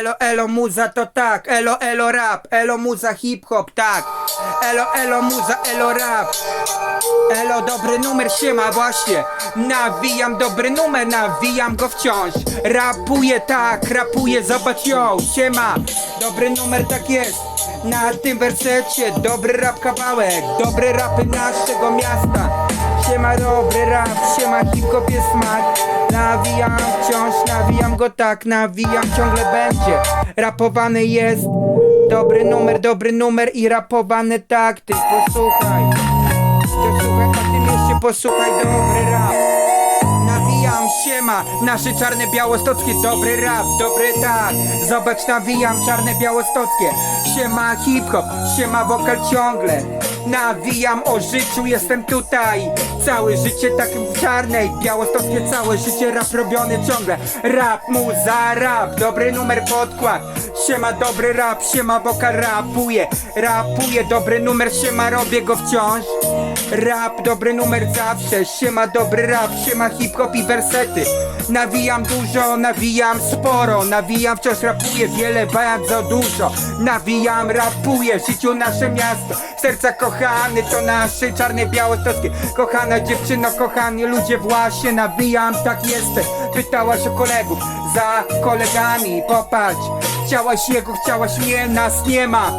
Elo, elo, muza to tak, elo, elo, rap, elo, muza, hip-hop, tak, elo, elo, muza, elo, rap, elo, dobry numer, siema, właśnie, nawijam dobry numer, nawijam go wciąż, rapuję, tak, rapuję, zobacz ją, siema, dobry numer, tak jest, na tym wersecie, dobry rap kawałek, dobre rapy naszego miasta, siema, dobry rap, siema, hip-hop jest smak, nawijam wciąż, nawijam go tak, nawijam, ciągle będzie, rapowany jest, dobry numer, dobry numer i rapowany tak, ty posłuchaj, ty słuchaj, na tym mieście posłuchaj, dobry rap. Nawijam, siema, nasze czarne białostockie, dobry rap, dobry tak. Zobacz, nawijam, czarne białostockie. Siema hip-hop, siema wokal ciągle Nawijam o życiu, jestem tutaj. Całe życie tak w czarnej Białostockie, całe życie rap robiony ciągle. Rap, muza, rap, dobry numer, podkład. Siema, dobry rap, siema wokal rapuje. Rapuje, dobry numer, siema, robię go wciąż Rap, dobry numer zawsze Siema, dobry rap, siema hip-hop i wersety. Nawijam dużo, nawijam sporo Nawijam, wciąż rapuję wiele, bardzo dużo. Nawijam, rapuję, w życiu nasze miasto. Serca kochany to nasze czarne białostockie Kochana dziewczyno, kochani ludzie właśnie Nawijam, tak jestem. Pytałaś o kolegów, za kolegami Popatrz, chciałaś jego, chciałaś mnie, nas nie ma.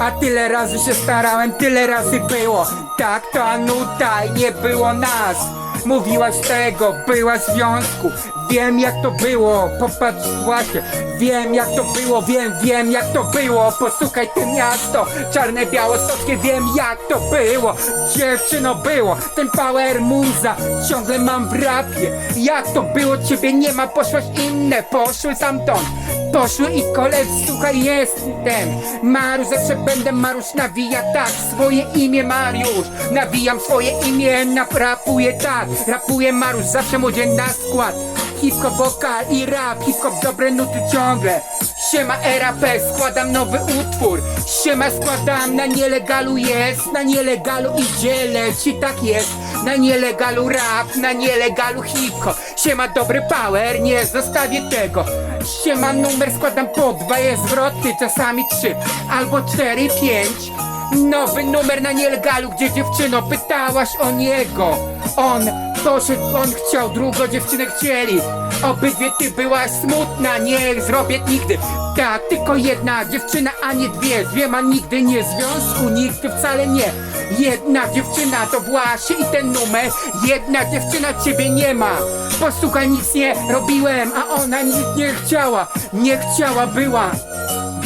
A tyle razy się starałem, tyle razy było Tak to Anuta i nie było nas. Mówiłaś tego, byłaś w związku Wiem jak to było, popatrz właśnie. Wiem jak to było, wiem, wiem jak to było. Posłuchaj te miasto, czarne białostockie Wiem jak to było, dziewczyno było Ten power muza, ciągle mam w rapie. Jak to było, ciebie nie ma, poszłaś inne Poszły stamtąd Poszły i koledzy, słuchaj, jestem Mariusz, zawsze będę Mariusz Nawija tak, swoje imię Mariusz. Nawijam swoje imię, rapuję tak. Rapuję Mariusz, zawsze młodzie na skład Hip-hop, i rap, hip-hop, dobre nuty ciągle. Siema RAP, składam nowy utwór. Siema składam, na nielegalu jest Na nielegalu i dzielę ci tak jest. Na nielegalu rap, na nielegalu hip-hop. Siema dobry power, nie zostawię tego. Siema numer składam po dwa, jest czasami trzy Albo cztery, pięć. Nowy numer na nielegalu, gdzie dziewczyno pytałaś o niego. On poszedł, on chciał, drugą dziewczynę chcieli. Obydwie ty byłaś smutna, nie zrobię nigdy. Tak, tylko jedna dziewczyna, a nie dwie. Dwiema nigdy nie związku, nigdy wcale nie. Jedna dziewczyna to właśnie i ten numer. Jedna dziewczyna ciebie nie ma. Posłuchaj, nic nie robiłem, a ona nic nie chciała. Nie chciała, była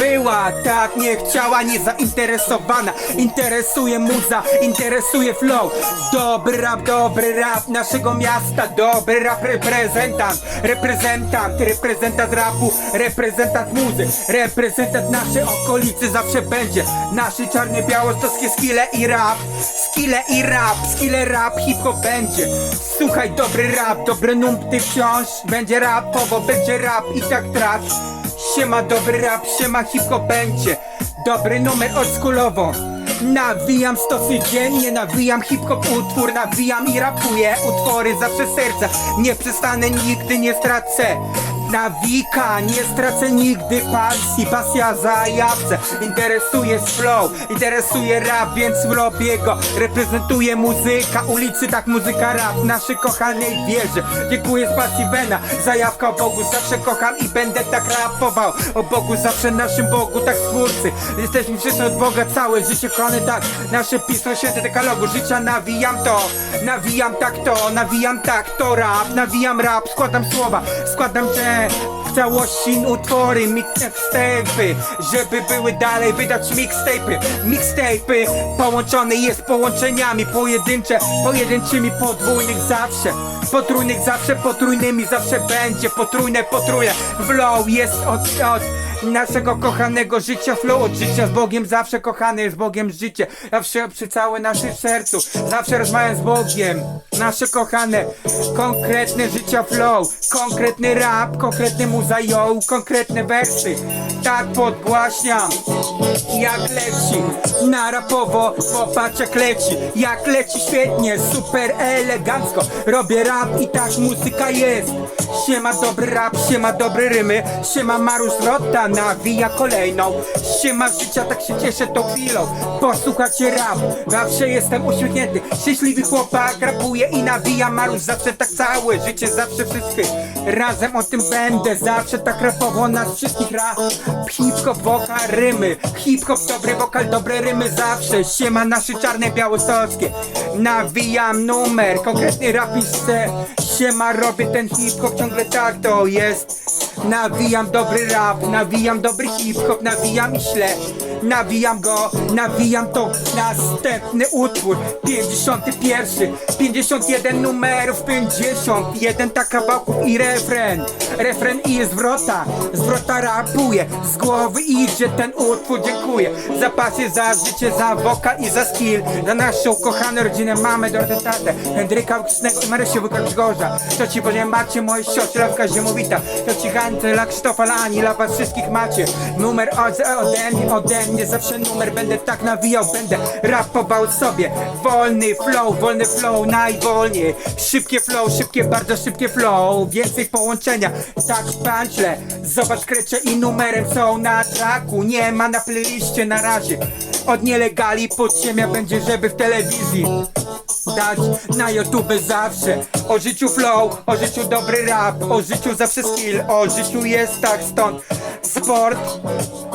była, tak nie chciała, nie zainteresowana. Interesuje muza, interesuje flow. Dobry rap, dobry rap naszego miasta. Dobry rap reprezentant Reprezentant, reprezentant rapu Reprezentant muzy, reprezentant naszej okolicy Zawsze będzie. Nasze czarne białostockie skille i rap Skille i rap, skille rap, hip-hop będzie. Słuchaj, dobry rap, dobre numpty wciąż. Będzie rapowo, będzie rap i tak traf Siema dobry rap, siema hip-hop będzie Dobry numer oldschoolowo Nawijam stosy dziennie, nawijam hip-hop utwór Nawijam i rapuję utwory zawsze serca. Nie przestanę, nigdy nie stracę Nawika, nie stracę nigdy pasji. Pasja za jawce. Interesuje flow, interesuje rap Więc robię go, reprezentuje muzyka Ulicy, tak muzyka rap. Naszej kochanej wieży Dziękuję z pasji Bena Zajawka o Bogu, zawsze kocham i będę tak rapował. O Bogu, zawsze naszym Bogu, tak stwórcy Jesteśmy wszyscy od Boga, całe życie kochany tak. Nasze pismo święte dekalogu życia. Nawijam to, nawijam tak to Nawijam tak to rap, nawijam rap Składam słowa, składam w całości utwory, mixtape'y Żeby były dalej wydać mixtape'y. Mixtape'y połączone jest połączeniami Pojedyncze, pojedynczymi, podwójnych zawsze. Potrójnych zawsze, potrójnymi zawsze będzie Potrójne, potrójne Flow jest od, od naszego kochanego życia flow od życia. Z Bogiem zawsze kochany jest Bogiem życie. Zawsze przy całe nasze sercu. Zawsze rozmawiam z Bogiem. Nasze kochane konkretne życia flow. Konkretny rap konkretny muza yo. Konkretne wersy. Tak podgłaśniam. Jak leci. Na rapowo popatrz jak leci. Jak leci świetnie super elegancko. Robię rap i tak muzyka jest. Siema dobry rap, siema dobre rymy. Siema Marusz Rotta nawija kolejną. Siema życia, tak się cieszę tą chwilą. Posłuchajcie rap, zawsze jestem uśmiechnięty. Szczęśliwy chłopak, rapuję i nawija. Marusz zawsze tak całe życie, zawsze wszystkich Razem o tym będę, zawsze tak rapowo nas wszystkich rap Hip-hop, wokal, rymy. Hip-hop, dobry wokal, dobre rymy. Zawsze Siema nasze czarne, białostockie. Nawijam numer, konkretny rapiszce. Siema, robię ten hip-hop, ciągle tak to jest Nawijam dobry rap, nawijam dobry hip-hop, nawijam i śle. Nawijam go, nawijam to. Następny utwór 51, 51 numerów 50 Jeden tak kawałków i refren. Refren i zwrota Zwrota rapuje. Z głowy idzie ten utwór, dziękuję. Za pasję, za życie, za wokal i za skill. Za naszą kochaną rodzinę, mamę, Dorotę, tatę. Henryka Łksnego i Marysię Łyka Grzgorza To ci powiem, moje siostry, Lawka Ziemowita To ci Hantela, Krzysztofa Lani, dla was wszystkich macie. Numer od, ode mnie, ode mnie Zawsze numer, będę tak nawijał, będę rapował sobie. Wolny flow, wolny flow, najwolniej. Szybkie flow, szybkie, bardzo szybkie flow. Więcej połączenia, tak puncle Zobacz krecze i numerem są na traku. Nie ma na playliście na razie. Od nielegali podziemia będzie, żeby w telewizji dać na YouTube zawsze. O życiu flow, o życiu dobry rap O życiu zawsze skill, o życiu jest tak stąd. Sport,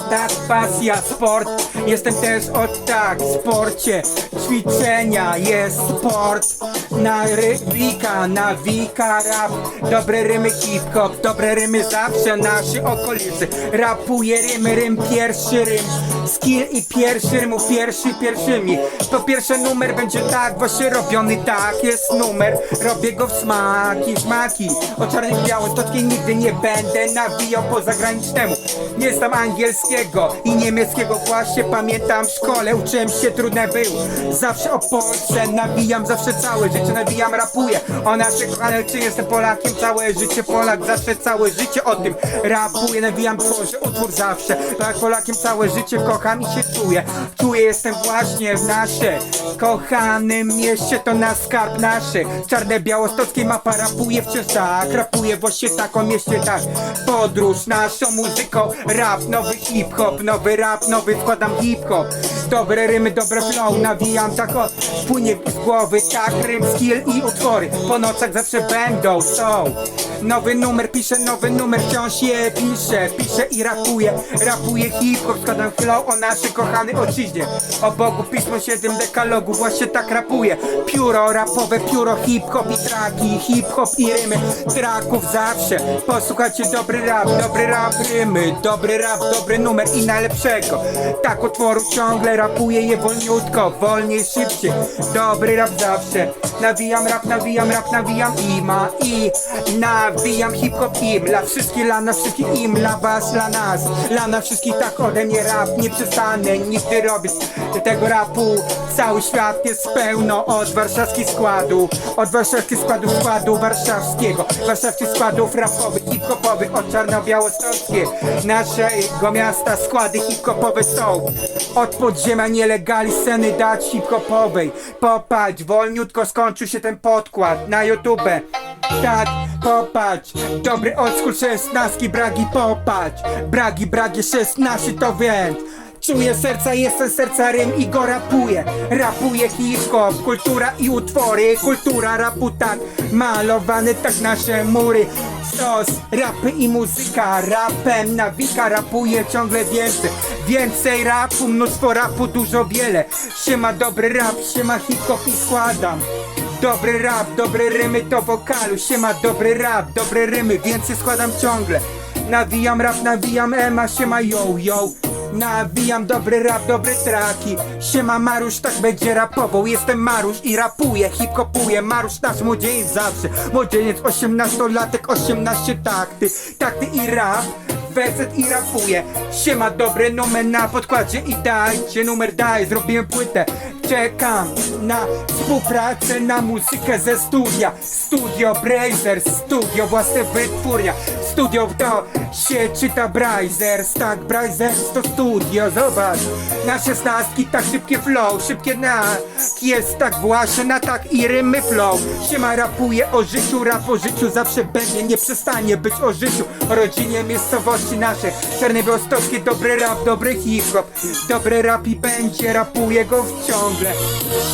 tak pasja, sport. Jestem też od tak, sporcie. Ćwiczenia, jest sport Nawika, nawika, rap. Dobre rymy hip-hop, dobre rymy zawsze Nasi okolicy. Rapuje rymy, rym, pierwszy rym. Skill i pierwszy rymów, pierwszy pierwszymi. Po pierwsze numer będzie tak właśnie robiony Tak jest numer, robię go w smaki, smaki. O czarnych białostockiej nigdy nie będę nawijał po zagranicznemu. Nie znam angielskiego i niemieckiego Właśnie pamiętam w szkole, uczyłem się, trudne było Zawsze o Polsce nawijam, zawsze całe życie nawijam, rapuję. O nasze kochane, czy jestem Polakiem, całe życie Polak Zawsze całe życie o tym rapuję. Nawijam, tworzę utwór zawsze. Tak Polakiem całe życie kocham i się czuję. Czuję, jestem właśnie w nasze. Kochanym mieście, to na skarb naszy Czarne białostockie mapa rapuje wciąż tak. Rapuje właśnie tak o mieście tak. Podróż naszą muzyką. Rap, nowy hip-hop, nowy rap, nowy składam hip-hop. Dobre rymy, dobre flow, nawijam tak o Płynie z głowy, tak rym, skill i utwory. Po nocach zawsze będą, są. Nowy numer, piszę nowy numer, wciąż je piszę Piszę i rapuję, rapuję hip-hop. Składam flow o naszej kochanej ojczyźnie. O Bogu, pismo 7 dekalogu, właśnie tak rapuję Pióro rapowe, pióro hip-hop i traki. Hip-hop i rymy, traków zawsze. Posłuchajcie, dobry rap, dobry rap, rymy. Dobry rap, dobry numer i najlepszego. Tak utworów ciągle rapuję je wolniutko Wolniej, szybciej, dobry rap zawsze Nawijam rap, nawijam rap, nawijam ima i. Nawijam hip-hop im Dla wszystkich, dla nas wszystkich im Dla was, dla nas. Dla nas wszystkich tak ode mnie rap Nie przestanę nigdy robić. Tego rapu Cały świat jest pełno od warszawskich składów Od warszawskich składów składu warszawskiego. Warszawskich składów rapowych, hip-hopowych Od czarno-białostockie Naszego miasta składy hip-hopowe są. Od podziemia nielegali sceny dać hip-hopowej. Popatrz, wolniutko skończył się ten podkład na YouTube tak, popatrz. Dobry oldschool szesnastki, bragi popatrz. Bragi, bragi szesnasty to więc. Czuję serca, jestem serca rym i go rapuję. Rapuję hip-hop, kultura i utwory. Kultura rapu tak, malowane tak nasze mury. Stos, rapy i muzyka. Rapem nawika, rapuję ciągle więcej Więcej rapu, mnóstwo rapu, dużo wiele. Siema dobry rap, siema hip-hop i składam. Dobry rap, dobre rymy to wokalu. Siema dobry rap, dobre rymy, więcej składam ciągle. Nawijam rap, nawijam ema, siema yo yo. Nawijam dobry rap, dobre traki. Siema Marusz, tak będzie rapował. Jestem Marusz i rapuję, hip-hopuję. Marusz nasz młodzieniec zawsze. Młodzieniec, 18-latek, 18 takty. Takty i rap werset i rapuję Siema, dobry numer na podkładzie i dajcie numer, daj, zrobimy płytę. Czekam na współpracę, na muzykę ze studia. Studio Brazers, studio własne wytwórnia. Studio to się czyta Brazers, tak Brazers to studio, zobacz. Na szesnastki tak szybkie flow, szybkie na Jest tak właśnie na tak i rymy flow. Siema rapuje o życiu, rap o życiu zawsze będzie Nie przestanie być o życiu, o rodzinie, miejscowości naszej Czarny Białostocki, dobry rap, dobry hip-hop. Dobry rap i będzie, rapuje go ciągle.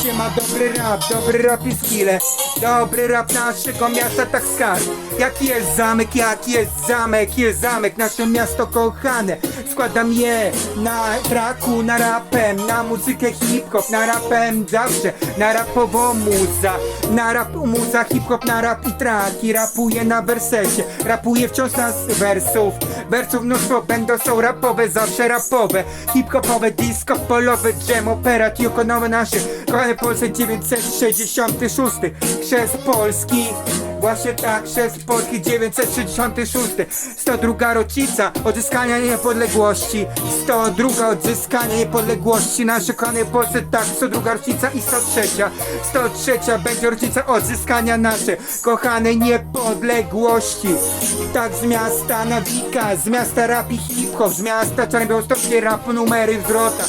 Siema dobry rap, dobry rap i skille. Dobry rap naszego miasta tak skarb. Jaki jest zamek, jaki jest zamek, jest zamek. Nasze miasto kochane Składam je na traku, na rapem Na muzykę hip-hop, na rapem zawsze Na rapowo muza Na rap muza, hip-hop, na rap i traki. Rapuję na wersesie Rapuję wciąż na z wersów. Wersów mnóstwo będą, są rapowe, zawsze rapowe. Hip-hopowe, disco, polowe, jam, opera Tiokonowe nasze, kochane Polsce 966 Chrzest Polski Właśnie tak, chrzest Polski 966 102 rocznica odzyskania niepodległości. 102 odzyskania niepodległości Nasze kochane Polsce tak, 102 rocznica i 103 103 będzie rocznica odzyskania naszej kochanej niepodległości. Tak z miasta Nawika, z miasta rap i hip-hop Z miasta Czarnobiałostockie rap numery zwrota.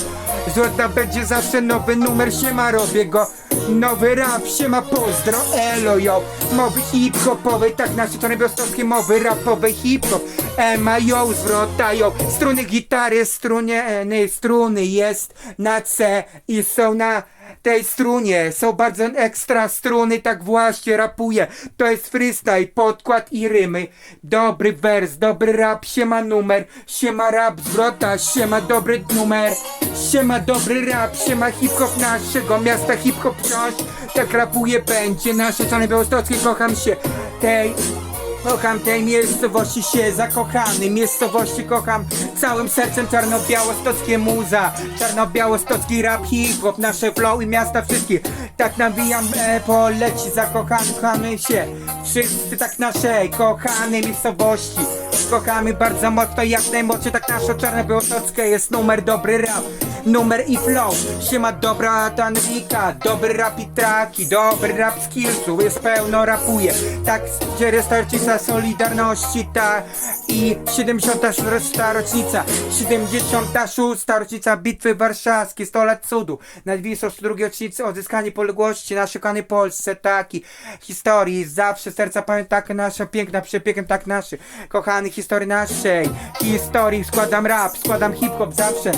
Zwrota będzie zawsze nowy numer, siema robię go Nowy rap, siema pozdro, elo yo. Mowy hip-hopowe, tak nasze czarnobiałostockie mowy rapowe hip-hop. Ema yo, zwrota yo Struny gitary, strunie, nie, struny jest na C i są na tej strunie są bardzo ekstra struny, tak właśnie rapuję. To jest freestyle, podkład i rymy. Dobry wers, dobry rap, siema numer, siema rap zwrota, siema dobry numer, siema dobry rap, siema hip-hop naszego miasta, hip-hop wciąż tak rapuje będzie. Nasze czarne białostockie, kocham się tej Kocham tej miejscowości się zakochany. Miejscowości kocham całym sercem. Czarno-białostockie muza Czarno-białostocki rap hip-hop. Nasze flow i miasta wszystkie. Tak nawijam e, poleci zakochany. Kochamy się wszyscy tak naszej kochanej miejscowości Kochamy bardzo mocno jak najmocniej Tak nasza Czarno-białostockie jest numer dobry rap Numer i flow, siema dobra tanwika Dobry rap i traki, dobry rap skillsów Jest pełno rapuje, tak 400 Solidarności ta I 76 rocznica. 76 rocznica Bitwy Warszawskiej 100 lat cudu. Na 202 rocznicy odzyskanie poległości Naszej kochanej Polsce. Taki Historii zawsze serca pamięta tak nasza piękna przepiękna tak naszy Kochany historii naszej. Historii składam rap, składam hip-hop zawsze.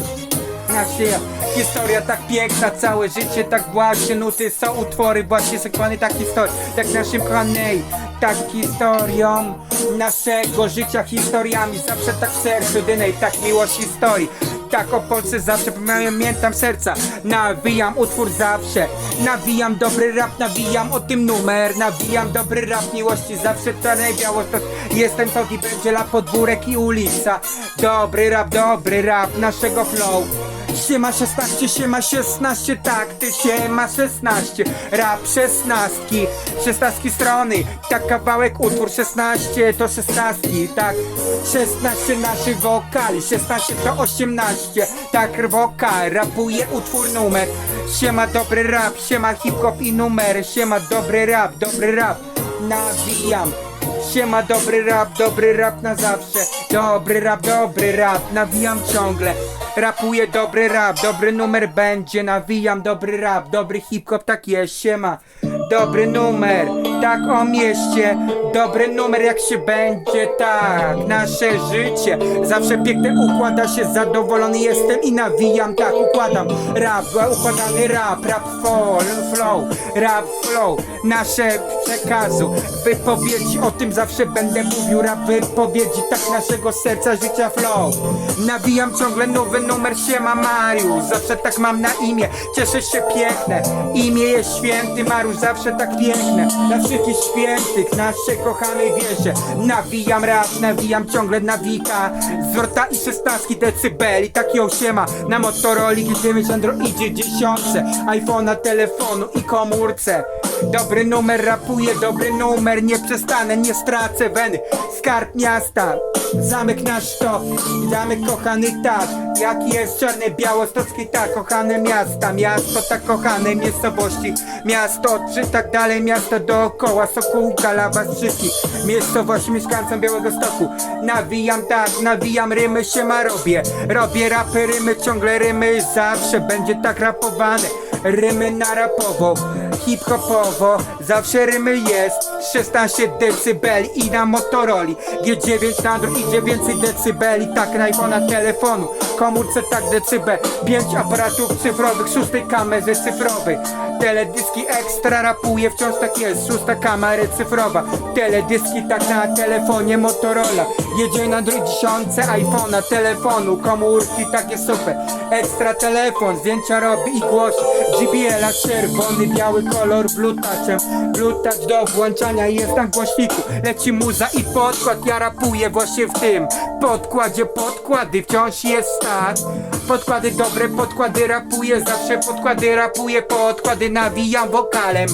Nasza historia tak piękna, całe życie tak właśnie Nuty są utwory właśnie sekwenny tak historii. Jak naszym kochanej, tak historią Naszego życia historiami Zawsze tak w sercu dynej, tak miłość historii tak o Polsce zawsze pamiętam serca. Nawijam utwór zawsze. Nawijam dobry rap, nawijam o tym numer. Nawijam dobry rap miłości zawsze czarne białostok Jestem to i będzie podwórek i ulica. Dobry rap, dobry rap naszego flow Siema 16, siema 16, tak, ty siema 16 Rap 16, 16 strony Tak kawałek utwór 16 to 16, tak. 16 naszych wokali, 16 to 18 Tak wokal, rapuje utwór numer. Siema dobry rap, siema hip-hop i numer. Siema dobry rap, dobry rap Nawijam Siema dobry rap, dobry rap na zawsze. Dobry rap, dobry rap, nawijam ciągle. Rapuję dobry rap, dobry numer będzie. Nawijam dobry rap, dobry hip-hop, tak jest, siema Dobry numer, tak o mieście. Dobry numer jak się będzie, tak Nasze życie. Zawsze piękne układa się Zadowolony jestem i nawijam, tak układam. Rap, układany rap, rap fall, flow Rap flow, nasze przekazu Wypowiedzi, o tym zawsze będę mówił Rap wypowiedzi, tak naszego serca, życia flow. Nawijam ciągle nowy numer, siema Mariusz. Zawsze tak mam na imię, cieszę się piękne. Imię jest święty Mariusz, zawsze tak piękne. Dla wszystkich świętych, naszej kochanej wierze Nawijam rap, nawijam ciągle nawika. Zwrota i szesnastki decybeli, tak ją siema. Na Motorola, gdzie Androidzie dziesiątce. iPhone'a, telefonu i komórce. Dobry numer rapuje, dobry numer. Nie przestanę, nie stracę weny. Skarb miasta Zamek nasz to, zamek kochany tak. Jaki jest czarny białostocki tak Kochane miasta, miasto tak kochane miejscowości Miasto czy tak dalej, miasto dookoła Sokółka, lawa wszystkich Miejscowości mieszkańcom Białego Stoku. Nawijam tak, nawijam rymy się ma robię. Robię rapy, rymy, ciągle rymy Zawsze będzie tak rapowane. Rymy na rapowo Hip-hopowo, zawsze rymy jest. 16 decybeli i na Motoroli G9 na dróg idzie więcej decybeli Tak na iPhone'a telefonu. Komórce tak decybel. 5 aparatów cyfrowych, szóstej kamerze cyfrowej. Teledyski ekstra rapuje, wciąż tak jest. Szósta kamera cyfrowa. Teledyski tak na telefonie Motorola. Jedzie na dziesiątce iPhone'a, telefonu. Komórki takie super. Ekstra telefon, zdjęcia robi i głosi. GBL-a czerwony, biały kolor Bluetooth Bluetooth do włączania jest na głośniku. Leci muza i podkład, ja rapuję właśnie w tym Podkładzie. Podkłady, wciąż jest start. Podkłady dobre, podkłady rapuję. Zawsze podkłady rapuję, podkłady nawijam wokalem.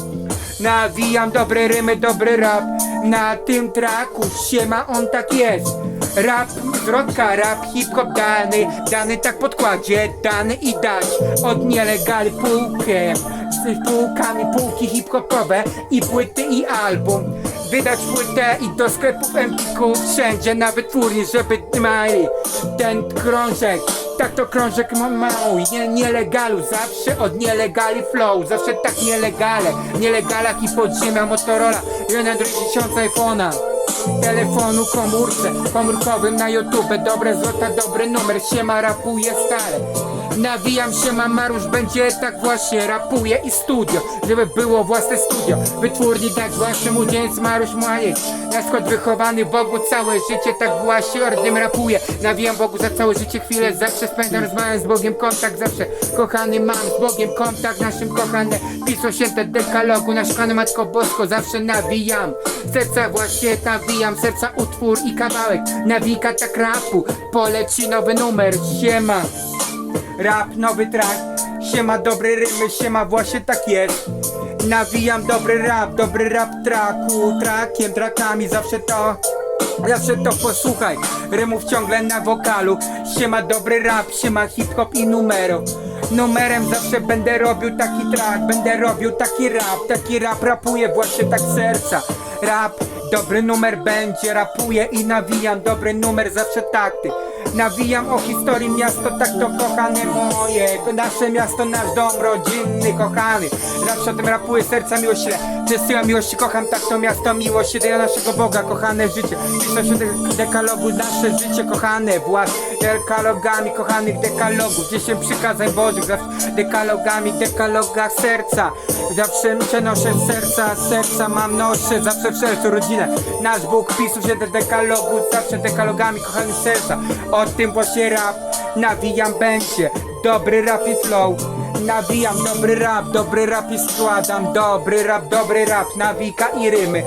Nawijam dobre rymy, dobry rap. Na tym traku siema on tak jest Rap, zwrotka, rap, hip-hop dany Dany tak podkładzie, dany i dać. Od nielegali półkę Z półkami półki hip-hopowe I płyty i album. Wydać płytę i do sklepów Empiku Wszędzie, nawet twórni, żeby mieli Ten krążek tak to krążek ma mały, nie, nielegalu, zawsze od nielegali flow, zawsze tak nielegale, nielegalach i podziemia Motorola, jeden drugi tysiąc iPhone'a, telefonu komórce, komórkowym na YouTube, dobre złota, dobry numer, siema rapuje stale. Nawijam się, mam Marusz, będzie tak właśnie, rapuje i studio, żeby było własne studio, wytwórni dać własny młodzieniec Marusz Majek, na skład wychowany Bogu całe życie, tak właśnie ordem rapuje, nawijam Bogu za całe życie chwilę, zawsze spędzam, rozmawiam z Bogiem kontakt, zawsze. Kochany mam z Bogiem kontakt, naszym kochane, pismo święte dekalogu, nasz Pan Matko Bosko, zawsze nawijam, serca właśnie nawijam, serca utwór i kawałek, nawika tak rapu, poleci nowy numer, siema. Rap, nowy track, siema dobre rymy, siema właśnie tak jest. Nawijam dobry rap, dobry rap traku, trakiem, trakami, zawsze to Zawsze to posłuchaj, rymów ciągle na wokalu. Siema dobry rap, siema hip-hop i numero. Numerem zawsze będę robił taki track, będę robił taki rap. Taki rap rapuję właśnie tak serca. Rap, dobry numer będzie, rapuję i nawijam Dobry numer zawsze takty Nawijam o historii miasto, tak to kochane moje. Nasze miasto, nasz dom rodzinny, kochany. Zawsze o tym rapuję, serca miłość śle Przesyłam miłości, kocham tak to miasto Miłość? Do naszego Boga, kochane życie. Piszę się de- dekalogu, nasze życie kochane. Włas dekalogami kochanych dekalogów Dziesięć przykazań Bożych, zawsze dekalogami, dekalogach serca. Zawsze przenoszę serca, serca mam noszę. Zawsze w sercu rodzinę. Nasz Bóg pisał się do dekalogu. Zawsze dekalogami kochanych serca. O tym właśnie rap. Nawijam będzie. Dobry rap i flow. Nawijam dobry rap, dobry rap i składam. Dobry rap, dobry rap, nawika i rymy.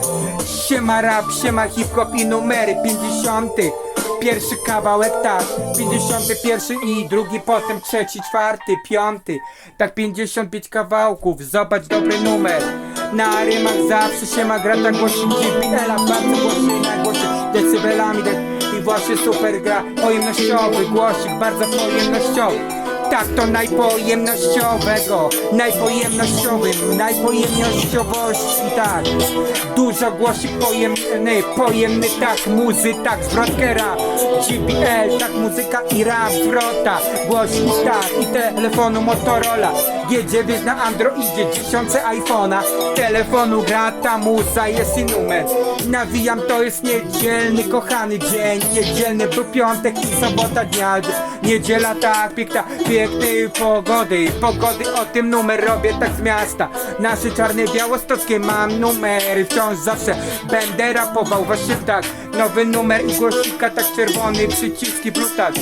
Siema rap, siema hip-hop i numery. 50 Pierwszy kawałek tak, 51 i drugi, potem trzeci, czwarty, piąty. Tak 55 kawałków, zobacz dobry numer. Na rymach zawsze się ma gra, tak głosi GPL-a Bardzo głośny na głosie decybelami. De I właśnie super gra, pojemnościowy głosik, bardzo pojemnościowy tak to najpojemnościowego, najpojemnościowym, najpojemnościowości, tak. Dużo głosi pojemny, pojemny, tak, muzy, tak, zwrotkę rap, GBL, tak, muzyka i rap, zwrota, głośnik, tak, i telefonu Motorola, G9 na Androidzie, dziesiące iPhone'a, telefonu gra, ta muza jest i numer. Nawijam, to jest niedzielny, kochany dzień, niedzielny był piątek i sobota dnia, niedziela, tak, piękna, pięknej pogody, pogody o tym numer robię tak z miasta, nasze czarne białostockie mam numery, wciąż zawsze będę rapował, właśnie tak, nowy numer i głośnika tak czerwony, przyciski bluetooth,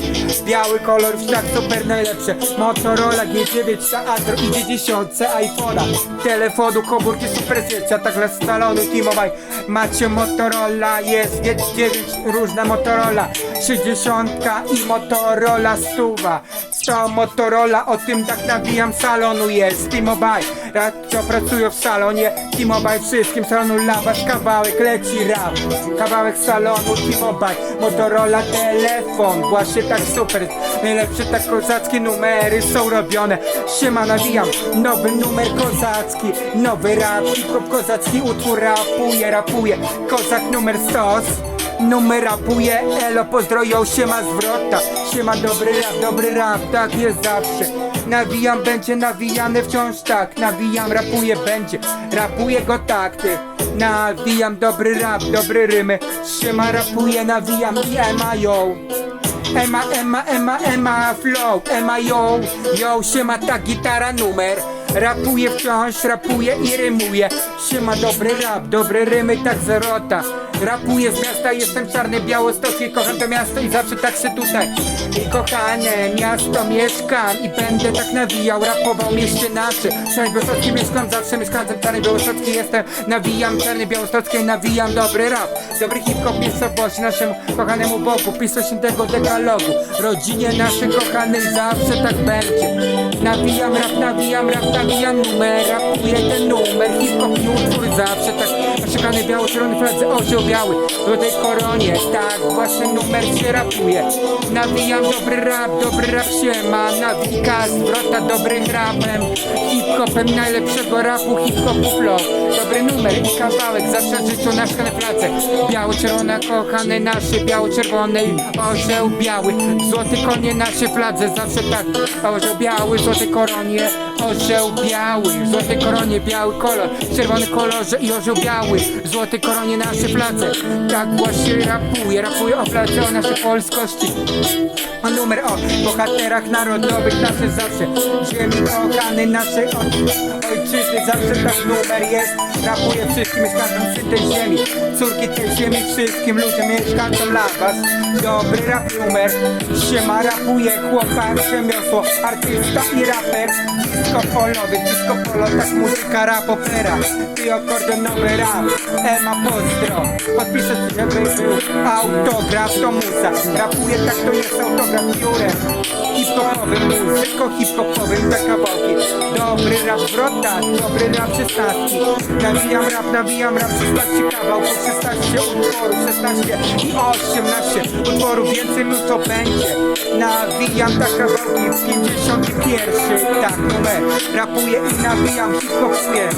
biały kolor, tak super najlepsze, Motorola G9 za Andro i 10 iPhone'a, telefonu, komórki, super zdjęcia, tak dla salonu T-Mobile, macie Motorola, jest G9, różna Motorola, 60 i Motorola stuwa. 100 Motorola, o tym tak nawijam salonu jest T-Mobile, radio pracują w salonie T-Mobile wszystkim salonu lawasz kawałek leci rap. Kawałek salonu T-Mobile, Motorola telefon Właśnie tak super, najlepsze tak kozackie numery są robione. Siema nawijam, nowy numer kozacki. Nowy rap, hip-hop kozacki. Utwór rapuje, rapuje. Kozak numer stos Numer rapuje, elo pozdroją siema zwrota. Siema dobry rap, dobry rap, tak jest zawsze Nawijam, będzie nawijane wciąż tak. Nawijam, rapuje, będzie. Rapuje go tak, ty. Nawijam dobry rap, dobry rymy. Siema rapuje, nawijam i ema yo. Ema, ema, ema, ema, flow, ema, yo, yo, siema, ta gitara numer Rapuje wciąż, rapuje i rymuje. Siema, dobry rap, dobre rymy, tak zerota Rapuję z miasta, jestem czarny, białostocki Kocham to miasto i zawsze tak się tutaj. I kochane miasto mieszkam I będę tak nawijał, rapował mieście nasze Czarny białostocki mieszkam, zawsze mieszkańcem Czarny białostocki jestem. Nawijam czarny białostocki, nawijam dobry rap. Dobry hip-hop miejscowości naszemu kochanemu Bogu. Pisał się tego dekalogu. Rodzinie naszej kochanej zawsze tak będzie. Nawijam rap, nawijam rap, nawijam numer Rapuję ten numer, hip-hop i zawsze tak Oszukany biało, czerwony fladze, osioł biały. Do tej koronie, tak właśnie numer się rapuje Nawijam dobry rap, dobry rap się ma. Nawika zwrota dobrym rapem. Hip-hopem najlepszego rapu, hip-hopu flow. Dobry numer i kawałek, zawsze życzą nasz na place. Biało-czerwona, kochane nasze, biało-czerwone orzeł biały. Złoty konie nasze fladze, zawsze tak. Orzeł biały, złoty koronie, orzeł biały Złoty koronie, biały kolor, czerwony kolorze i orzeł biały Złoty koronie nasze fladze, tak właśnie rapuje Rapuje o fladze, o naszej polskości. A numer o bohaterach narodowych nasze zawsze Ziemi kochany naszej o- ojczyzny zawsze tak numer jest. Rapuje wszystkim mieszkańcom przy tej ziemi. Córki tej ziemi wszystkim ludziom mieszkańcom dla was. Dobry rap numer. Siema rapuje chłopak rzemiosło Artysta i raper. Disco polowy, disco polo Tak muzyka rap opera. Ty akordonowy rap. Ema pozdro. Podpisać żeby był autograf to muza. Rapuje tak to jest autograf biurem Hip-hopowym, muzyko hip-hopowym Te kawałki. Dobry rap wrota, dobry rap 16 Nawijam rap, nawijam rap 16 kawałków 16 utworów, 16 i 18 utworów Więcej mi to będzie. Nawijam tak kawałki 51 Tak numer. Rapuję i nawijam hip-hopuję